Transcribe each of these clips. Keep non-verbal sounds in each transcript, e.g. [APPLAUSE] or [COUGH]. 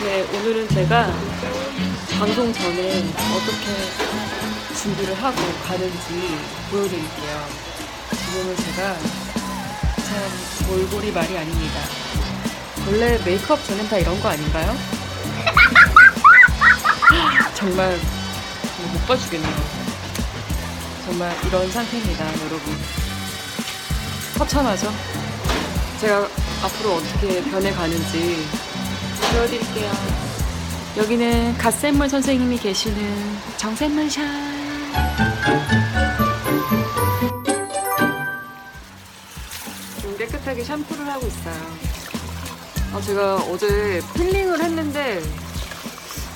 네, 오늘은 제가 방송 전에 어떻게 준비를 하고 가는지 보여드릴게요. 지금은 제가 참 몰골이 말이 아닙니다. 원래 메이크업 전엔 다 이런 거 아닌가요? [LAUGHS] 정말 못 봐주겠네요. 정말 이런 상태입니다, 여러분. 처참하죠? 제가 앞으로 어떻게 변해가는지 보여드릴게요. 여기는 갓샘물 선생님이 계시는 정샘물샵. 좀 깨끗하게 샴푸를 하고 있어요. 아, 제가 어제 필링을 했는데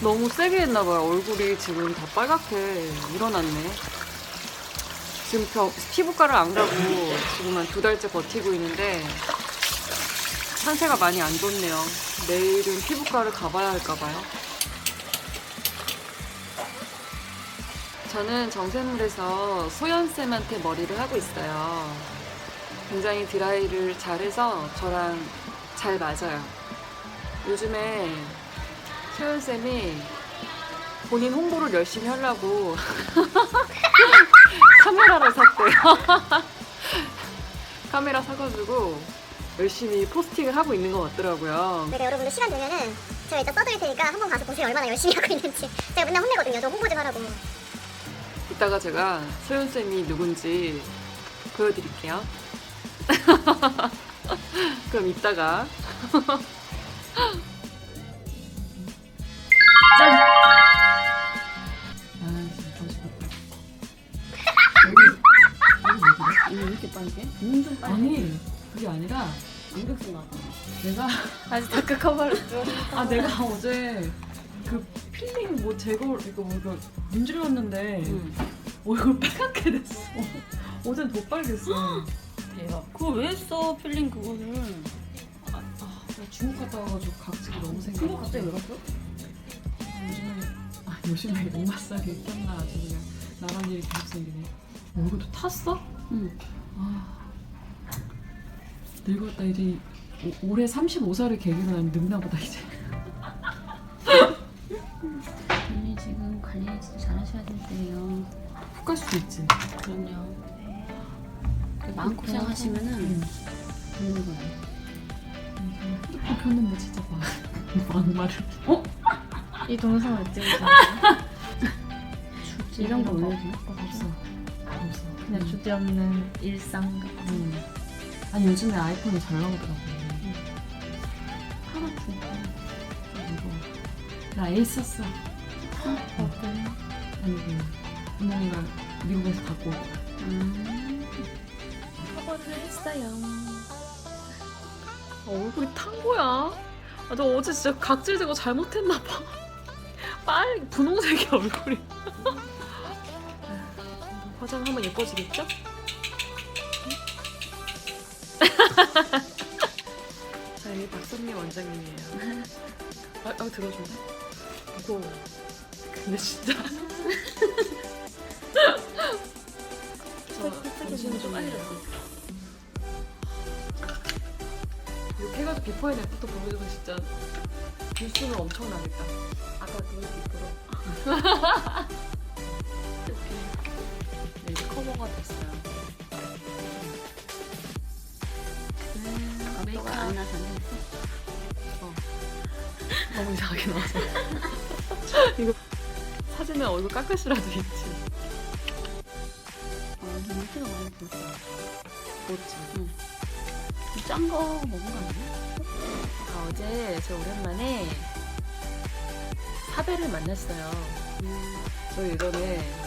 너무 세게 했나봐요. 얼굴이 지금 다 빨갛게 일어났네. 지금 병- 피부과를 안 가고 지금 한 두 달째 버티고 있는데 상태가 많이 안 좋네요. 내일은 피부과를 가봐야 할까봐요. 저는 정샘물에서 소연쌤한테 머리를 하고 있어요. 굉장히 드라이를 잘해서 저랑 잘 맞아요. 요즘에 소연쌤이 본인 홍보를 열심히 하려고 [LAUGHS] 카메라를 샀대요. [LAUGHS] 카메라 사가지고 열심히 포스팅을 하고 있는 것 같더라고요. 그러니까 여러분들 시간 되면은 제가 이따 써드릴 테니까 한번 가서 보세요 얼마나 열심히 하고 있는지 제가 맨날 혼내거든요 저 홍보 좀 하라고 이따가 제가 소연쌤이 누군지 보여드릴게요. [LAUGHS] 그럼 이따가. 짠! 왜 이렇게 빨개? 눈좀 빨개. 아니, 그게 아니라 안경쓴 거 같아. 내가 [LAUGHS] 아직 다크 커버를 좀. [LAUGHS] 아 내가 어제 그 필링 뭐 제거 이거 뭐 이거 문질렀는데 얼굴 빨갛게 됐어. 어젠 더 빨겠어. [GASPS] 대박. 그거 왜 써? 필링 그거를. 아, 아, 나 중국 갔다 와가지고 각질이 너무 생겨. 그거 갑자기 왜 갔어? 요즘에 아 요즘에 엄마살이 꼈나 아주 그냥 나간 일이 계속 생기네. 얼굴도 탔어? 응. 아 늙었다 이제 오- 올해 35살을 계기로 난 늙나보다 이제. 언니 지금 관리 진짜 잘하셔야 될 때예요. 훅갈 수도 있지. 그럼요. 마음 고생하시면은 응. 죽는 거예요. 핸드폰 켰는데 진짜 막 [LAUGHS] 막말을. 이 동영상을 찍으세요. [LAUGHS] 이런 거 올려주나? 없어. 없어. 그냥 주제 없는 일상 같은. 음. 아니 요즘에 아이폰이 잘 나오더라고. 하나 줄까? 나 에이스 썼어. 어때? 아니 그 부모님가 미국에서 갖고 오고. 음. 커버를 했어요. 얼굴이 탄 거야. 아, 저 어제 진짜 각질 제거 잘못했나 봐. [LAUGHS] 빨 분홍색이 얼굴이. [LAUGHS] 화장하면 예뻐지겠죠? [LAUGHS] 자, 여기 박선미 원장님이에요. 아, 아 들어줄래? 무거워. 근데 진짜. [LAUGHS] 저 정신이 좀 알렸어. 이렇게 해가지고 비포 앤 애프터 보여주면 진짜 뷰수는 엄청나겠다. 아까 그 비포로. [LAUGHS] 커버가 됐어요. 아, 메이크업 안 나셨네. 너무 이상하게 나와서. [LAUGHS] 이거 사진에 얼굴 깎으시라도 있지. 어, 눈 피가 많이 부었어. 멋지. 짠거 먹은 거 아니야? 아, 어제 저 오랜만에 사배를 만났어요. 음. 저 예전에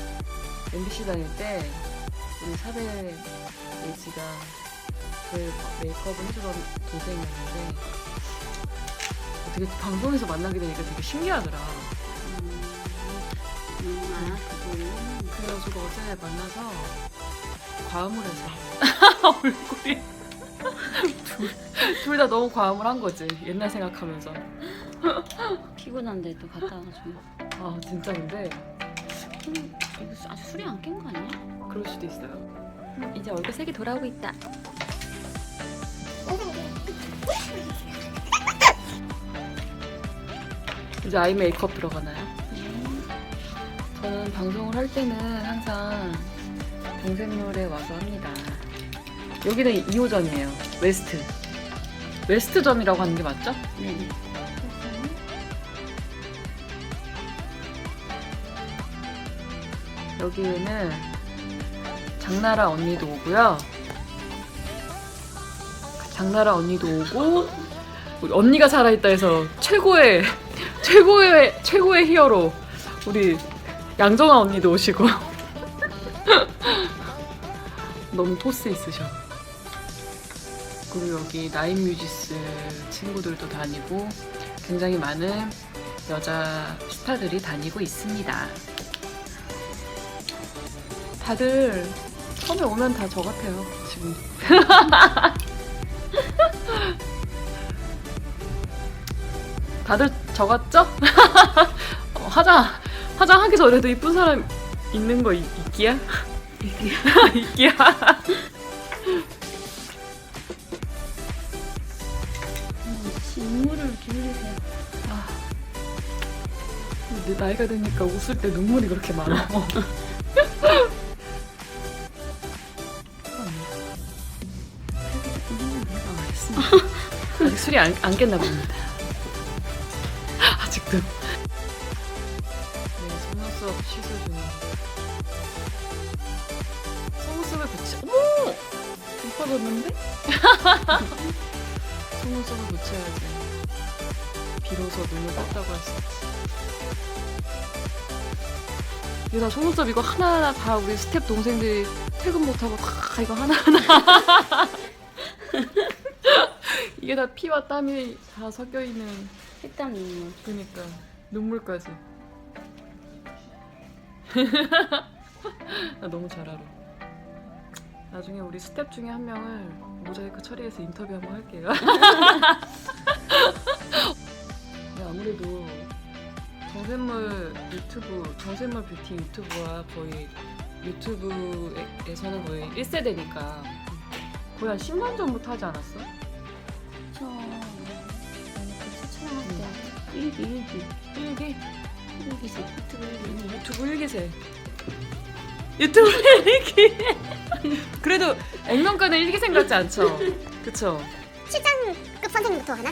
MBC 다닐 때 우리 사배 예지가 제 메이크업을 해주던 동생이었는데 어떻게 방송에서 만나게 되니까 되게 신기하더라. 음. 음, 아, 그거. 그래가지고 어제 만나서 과음을 해서 [LAUGHS] 얼굴이 둘 다 너무 과음을 한 거지 옛날 생각하면서 피곤한데 또 갔다 와가지고. 아 진짜 근데 음, 이거 아직 술이 안 깬 거 아니야? 그럴 수도 있어요 음, 이제 얼굴 색이 돌아오고 있다. 이제 아이 메이크업 들어가나요? 네. 저는 방송을 할 때는 항상 동생물에 와서 합니다. 여기는 2호점이에요. 웨스트. 웨스트점이라고 하는 게 맞죠? 네. 여기에는 장나라 언니도 오고요. 장나라 언니도 오고 우리 언니가 살아있다 해서 최고의 [LAUGHS] 최고의 최고의 히어로 우리 양정아 언니도 오시고 [LAUGHS] 너무 포스 있으셔. 그리고 여기 나인 뮤지스 친구들도 다니고 굉장히 많은 여자 스타들이 다니고 있습니다. 다들 처음에 오면 다 저 같아요, 지금. [LAUGHS] 다들 저 같죠? [LAUGHS] 어, 화장, 화장 하기 전에도 이쁜 사람 있는 거 있, 있기야? 있기야? [LAUGHS] 음, 인물을 기울이세요. 근데 나이가 드니까 웃을 때 눈물이 그렇게 많아. 아, 알겠습니다. [LAUGHS] 아직 술이 안, 안 깼나 봅니다. 아직도. 네, 속눈썹 시술 중입니다. 속눈썹을 붙이, 어머! 이뻐졌는데? [LAUGHS] 속눈썹을 붙여야지. 비로소 눈을 떴다고 할 수 있지. 이거 다 속눈썹 이거 하나하나 다 우리 스텝 동생들이 퇴근 못하고 다 이거 하나하나 [LAUGHS] [LAUGHS] 이게 다 피와 땀이 다 섞여 있는 색감 인물. 그니까 눈물까지 [LAUGHS] 나 너무 잘 알아 나중에 우리 스텝 중에 한 명을 모자이크 처리해서 인터뷰 한번 할게요 [LAUGHS] 근데 아무래도 정샘물 유튜브 정샘물 뷰티 유튜브와 거의 유튜브에서는 거의 1세대니까 거의 한 10년 전부터 하지 않았어? 일기 일기 일기 일기지 유튜브 일기. 유튜브 일기세. 유튜브 일기. 그래도 액면가는 일기생 같지 않죠? 그쵸? 실장급 선생님부터 하나?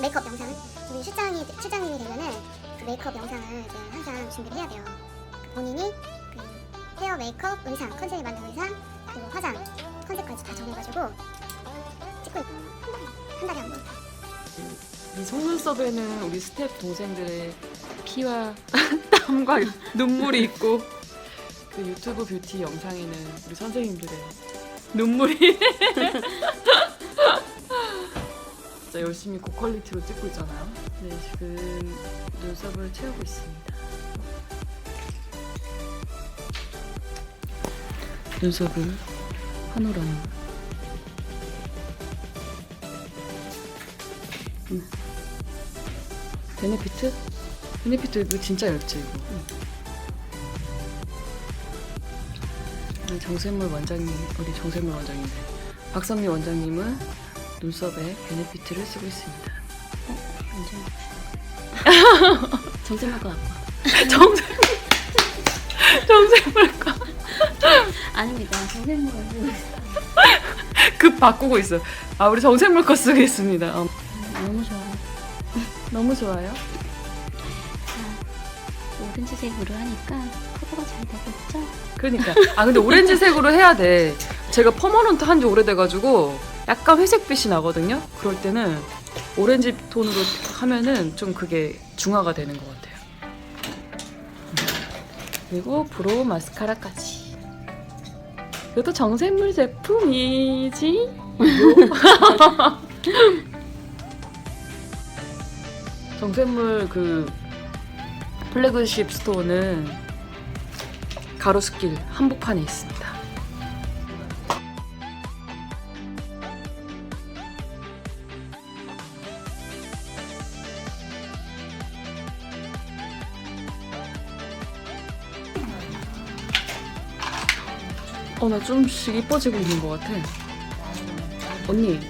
메이크업 영상은? 우리 실장이, 실장님이 되면은 그 메이크업 영상을 이제 항상 준비를 해야 돼요. 그 본인이 그 헤어 메이크업, 의상, 컨셉에 맞는 의상, 그리고 화장, 컨셉까지 다 정해가지고 찍고 있고 한 달에 한 번. 이 속눈썹에는 우리 스텝 동생들의 피와 [LAUGHS] 땀과 눈물이 있고 그 유튜브 뷰티 영상에는 우리 선생님들의 눈물이 [LAUGHS] 진짜 열심히 고퀄리티로 찍고 있잖아요. 네, 지금 눈썹을 채우고 있습니다. 눈썹을 한올한 베네피트? 베네피트 이거 진짜 얇지 이거. 우리 정샘물 원장님, 우리 정샘물 원장님, 박선미 원장님은 눈썹에 베네피트를 쓰고 있습니다. 것 같고. 정샘 정샘물 거. 아닙니다. 정sem물. [LAUGHS] 급 바꾸고 있어. 아 우리 정샘물 거 쓰고 있습니다. 어. 너무 좋아요. 오렌지색으로 하니까 커버가 잘 되고 있죠? 그러니까 아 근데 오렌지색으로 해야 돼. 제가 퍼머넌트 한 지 오래돼가지고 약간 회색빛이 나거든요. 그럴 때는 오렌지 톤으로 하면은 좀 그게 중화가 되는 것 같아요. 그리고 브로우 마스카라까지. 이것도 정샘물 제품이지. [LAUGHS] 정샘물 그 플래그십 스토어는 가로수길 한복판에 있습니다. 어, 나 좀씩 이뻐지고 있는 것 같아. 언니,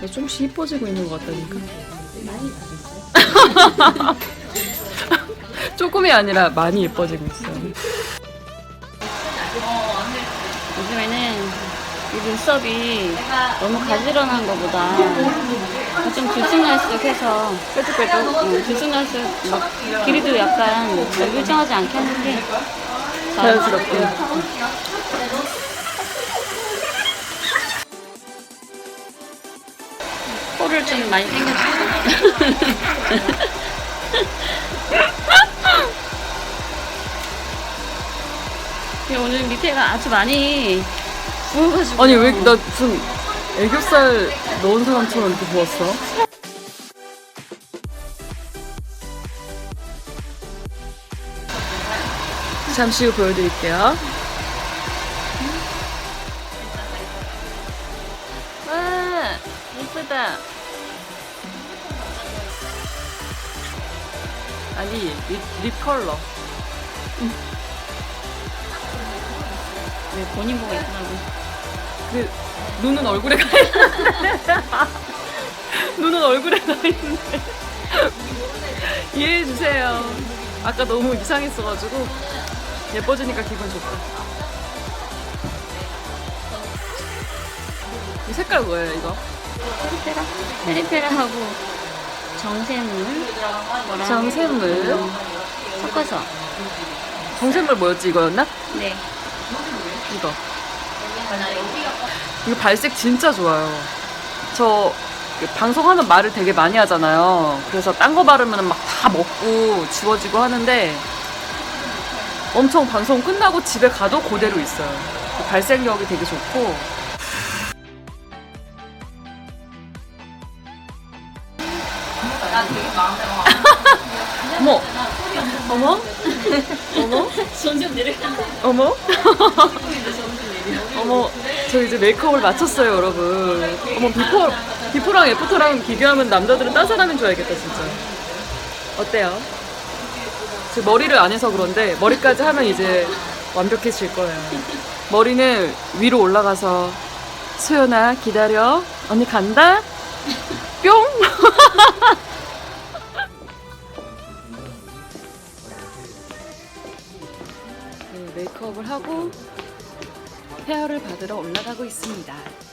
나 좀씩 이뻐지고 있는 것 같다니까. [LAUGHS] 조금이 아니라 많이 예뻐지고 있어요. 요즘에는 이 눈썹이 너무 가지런한 것보다 좀 들쑥날쑥 해서 뾰족뾰족 응, 들쑥날쑥 막 길이도 약간 일정하지 않게 하는 게 자연스럽게. 코를 좀 많이 당겼어. [LAUGHS] 오늘 밑에가 아주 많이 부어가지고 아니, 왜, 나 무슨 애교살 넣은 사람처럼 이렇게 부었어? 잠시 후 보여드릴게요. 와 예쁘다. 아니, 립, 립 컬러. 왜 본인 보고 있더라고. 그, 눈은 얼굴에 가 있는데. [LAUGHS] 눈은 얼굴에 가 있는데. [LAUGHS] 이해해 주세요. 아까 너무 이상했어가지고. 예뻐지니까 기분 좋다. 이 색깔 뭐예요, 이거? 페리페라? 페리페라하고 정샘물 정샘물. 섞어서 정샘물 뭐였지, 이거였나? 네 이거. 이거 발색 진짜 좋아요. 저 방송하면 말을 되게 많이 하잖아요. 그래서 딴 거 바르면 막 다 먹고 지워지고 하는데 엄청 방송 끝나고 집에 가도 그대로 있어요. 발색력이 되게 좋고. 어머, 어머, 어머. 손좀 내려 어머? 어머, 저 이제 메이크업을 마쳤어요, 여러분. 어머, 비포, 비포랑 애프터랑 비교하면 남자들은 딴 사람인 줄 알겠다, 진짜. 어때요? 제 머리를 안 해서 그런데 머리까지 하면 이제 완벽해질 거예요. 머리는 위로 올라가서 수연아 기다려 언니 간다 메이크업을 하고 헤어를 받으러 올라가고 있습니다.